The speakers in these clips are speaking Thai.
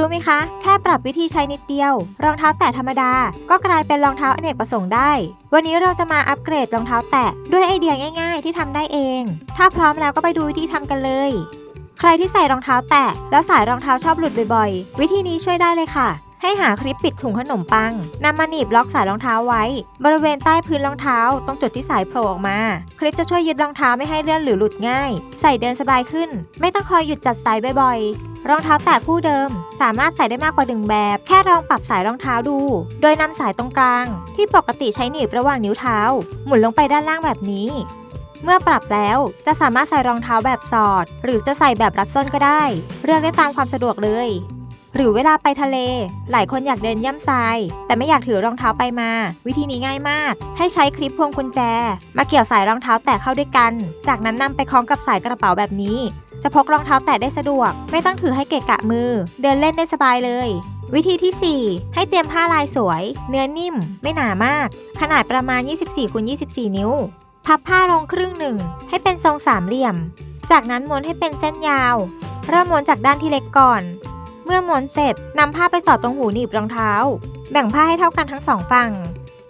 รู้ไหมคะ แค่ปรับวิธีใช้นิดเดียว รองเท้าแตะธรรมดา ก็กลายเป็นรองเท้าอเนกประสงค์ได้ วันนี้เราจะมาอัปเกรดรองเท้าแตะด้วยไอเดียง่าย ๆ ที่ทำได้เอง ถ้าพร้อมแล้วก็ไปดูวิธีทำกันเลย ใครที่ใส่รองเท้าแตะแล้วสายรองเท้าชอบหลุดบ่อยๆ วิธีนี้ช่วยได้เลยค่ะ ให้หาคลิปปิดถุงขนมปังนำมาหนีบล็อกสายรองเท้าไว้ บริเวณใต้พื้นรองเท้า ตรงจุดที่สายโผล่ออกมา คลิปจะช่วยยึดรองเท้าไม่ให้เลื่อนหรือหลุดง่าย ใส่เดินสบายขึ้น ไม่ต้องคอยหยุดจัดสายบ่อยๆ รองเท้าแตะคู่เดิม สามารถใส่ได้มากกว่าหนึ่งแบบ แค่ลองปรับสายรองเท้าดู โดยนำสายตรงกลาง ที่ปกติใช้หนีบระหว่างนิ้วเท้า หมุนลงไปด้านล่างแบบนี้เมื่อปรับแล้วจะสามารถใส่รองเท้าแบบสอด หรือจะใส่แบบรัดส้นก็ได้ เลือกได้ตามความสะดวกเลย หรือเวลาไปทะเล หลายคนอยากเดินย่ำทราย แต่ไม่อยากถือรองเท้าไปมา วิธีนี้ง่ายมาก ให้ใช้คลิปพวงกุญแจ มาเกี่ยวสายรองเท้าแตะเข้าด้วยกัน จากนั้นนำไปคล้องกับสายกระเป๋าแบบนี้ จะพกรองเท้าแตะได้สะดวก ไม่ต้องถือให้เกะกะมือ เดินเล่นได้สบายเลย วิธีที่ 4 ให้เตรียมผ้าลายสวย เนื้อนิ่ม ไม่หนามาก ขนาดประมาณ 24คูณ24 นิ้ว พับผ้าลงครึ่งหนึ่งให้เป็นทรงสามเหลี่ยม จากนั้นม้วนให้เป็นเส้นยาว เริ่มม้วนจากด้านที่เล็กก่อน มื่อม้วนเสร็จนำผ้าไปสอดตรงหูหนีบรองเท้า แบ่งผ้าให้เท่ากันทั้งสองฝั่ง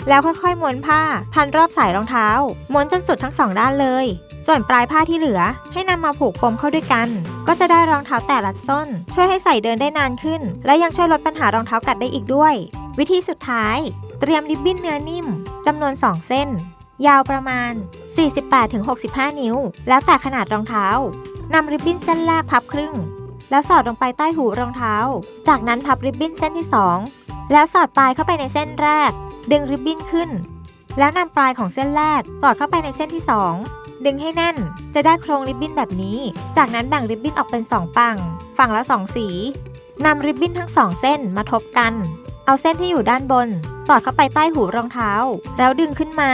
แล้วค่อยๆม้วนผ้าพันรอบสายรองเท้า ม้วนจนสุดทั้งสองด้านเลย ส่วนปลายผ้าที่เหลือ ให้นำมาผูกปมเข้าด้วยกัน ก็จะได้รองเท้าแตะรัดส้น ช่วยให้ใส่เดินได้นานขึ้น และยังช่วยลดปัญหารองเท้ากัดได้อีกด้วย วิธีสุดท้าย เตรียมริบบิ้นเนื้อนิ่มจำนวน 2 เส้น ยาวประมาณ 48-65 นิ้ว แล้วแต่ขนาดรองเท้านำริบบิ้นเส้นแรกพับครึ่ง แล้วสอดลงไปใต้หูรองเท้า จากนั้นพับริบบิ้นเส้นที่ 2 แล้วสอดปลายเข้าไปในเส้นแรก ดึงริบบิ้นขึ้น แล้วนำปลายของเส้นแรก สอดเข้าไปในเส้นที่ 2 ดึงให้แน่น จะได้โครงริบบิ้นแบบนี้ จากนั้นแบ่งริบบิ้นออกเป็น 2 ฝั่ง ฝั่งละ 2 สีนำริบบิ้นทั้ง 2 เส้นมาทบกัน เอาเส้นที่อยู่ด้านบน สอดเข้าไปใต้หูรองเท้า แล้วดึงขึ้นมา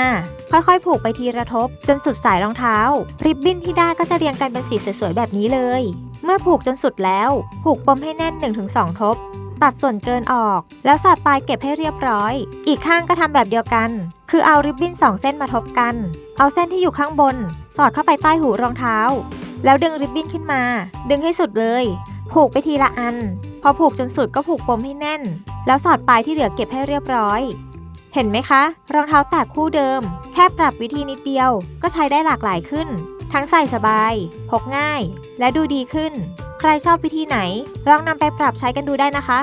ค่อยๆ ผูกไปทีละทบ จนสุดสายรองเท้า ริบบิ้นที่ได้ก็จะเรียงกันเป็นสีสวยๆแบบนี้เลย เมื่อผูกจนสุดแล้ว ผูกปมให้แน่น 1-2 ทบ ตัดส่วนเกินออก แล้วสอดปลายเก็บให้เรียบร้อย อีกข้างก็ทำแบบเดียวกัน คือเอาริบบิ้น 2 เส้นมาทบกัน เอาเส้นที่อยู่ข้างบน สอดเข้าไปใต้หูรองเท้า แล้วดึงริบบิ้นขึ้นมา ดึงให้สุดเลย ผูกไปทีละอัน พอผูกจนสุดก็ผูกปมให้แน่น แล้วสอดปลายที่เหลือเก็บให้เรียบร้อย เห็นไหมคะ รองเท้าแตะคู่เดิม แค่ปรับวิธีนิดเดียว ก็ใช้ได้หลากหลายขึ้น ทั้งใส่สบาย พกง่าย และดูดีขึ้น ใครชอบวิธีไหน ลองนำไปปรับใช้กันดูได้นะคะ